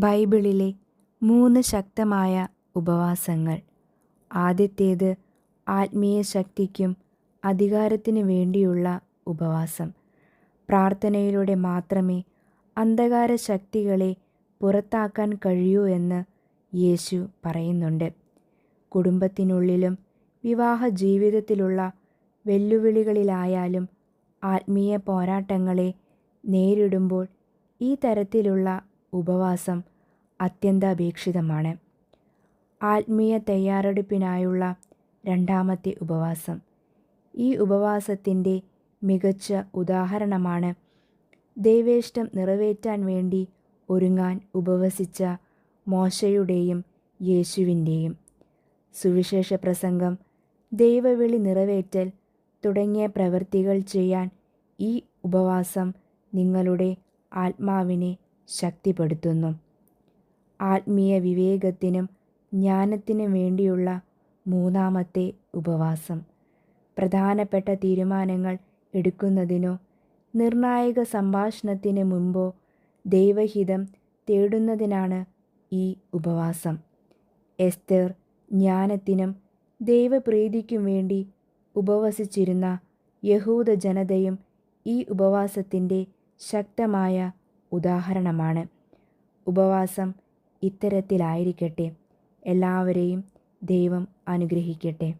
ബൈബിളിലെ മൂന്ന് ശക്തമായ ഉപവാസങ്ങൾ. ആദ്യത്തേത് ആത്മീയ ശക്തിക്കും അധികാരത്തിനു വേണ്ടിയുള്ള ഉപവാസം. പ്രാർത്ഥനയിലൂടെ മാത്രമേ അന്ധകാര ശക്തികളെ പുറത്താക്കാൻ കഴിയൂ എന്ന് യേശു പറയുന്നുണ്ട്. കുടുംബത്തിനുള്ളിലും വിവാഹ ജീവിതത്തിലുള്ള വെല്ലുവിളികളിലായാലും ആത്മീയ പോരാട്ടങ്ങളെ നേരിടുമ്പോൾ ഈ തരത്തിലുള്ള ഉപവാസം അത്യന്താപേക്ഷിതമാണ്. ആത്മീയ തയ്യാറെടുപ്പിനായുള്ള രണ്ടാമത്തെ ഉപവാസം. ഈ ഉപവാസത്തിന്റെ മികച്ച ഉദാഹരണമാണ് ദൈവേഷ്ടം നിറവേറ്റാൻ വേണ്ടി ഒരുങ്ങാൻ ഉപവസിച്ച മോശയുടെയും യേശുവിന്റെയും. സുവിശേഷ പ്രസംഗം ദൈവവിളി നിറവേറ്റൽ തുടങ്ങിയ പ്രവൃത്തികൾ ചെയ്യാൻ ഈ ഉപവാസം നിങ്ങളുടെ ആത്മാവിനെ ശക്തിപ്പെടുത്തുന്നു. ആത്മീയ വിവേകത്തിനും ജ്ഞാനത്തിനും വേണ്ടിയുള്ള മൂന്നാമത്തെ ഉപവാസം. പ്രധാനപ്പെട്ട തീരുമാനങ്ങൾ എടുക്കുന്നതിനോ നിർണായക സംഭാഷണത്തിന് മുമ്പോ ദൈവഹിതം തേടുന്നതിനാണ് ഈ ഉപവാസം. എസ്തർ ജ്ഞാനത്തിനും ദൈവപ്രീതിക്കും വേണ്ടി ഉപവസിച്ചിരുന്ന യഹൂദ ജനതയും ഈ ഉപവാസത്തിന്റെ ശക്തമായ ഉദാഹരണമാണ്. ഉപവാസം ഇത്തരത്തിലായിരിക്കട്ടെ. എല്ലാവരെയും ദൈവം അനുഗ്രഹിക്കട്ടെ.